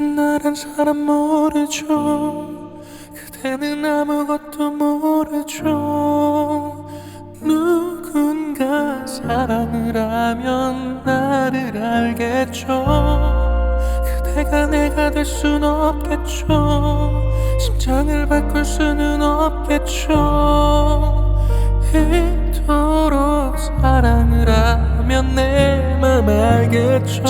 나란 사람 모르죠. 그대는 아무것도 모르죠. 누군가 사랑을 하면 나를 알겠죠. 그대가 내가 될 순 없겠죠. 심장을 바꿀 수는 없겠죠. 이토록 사랑을 하면 내 맘 알겠죠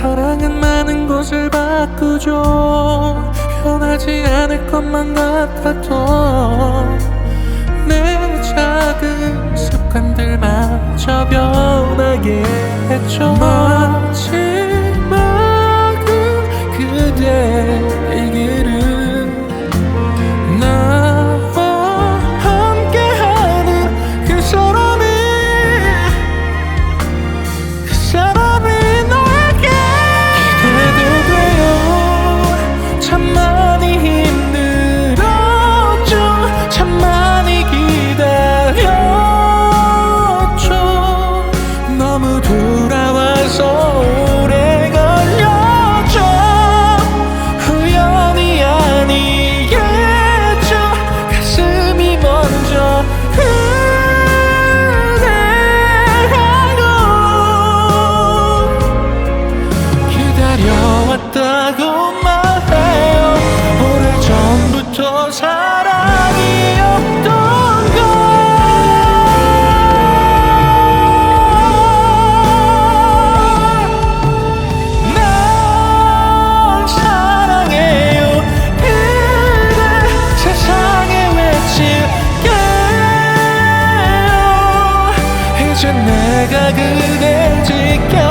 사랑은 많은 곳을 바꾸죠. 변하지 않을 것만 같아도 내 작은 습관들마저 변하게 했죠 돌아와서 오래 걸렸죠 우연이 아니겠죠. 가슴이 먼저 그대라고 기다려왔다고 말해요. 오래전부터 사랑 내가 그댈 지켜줄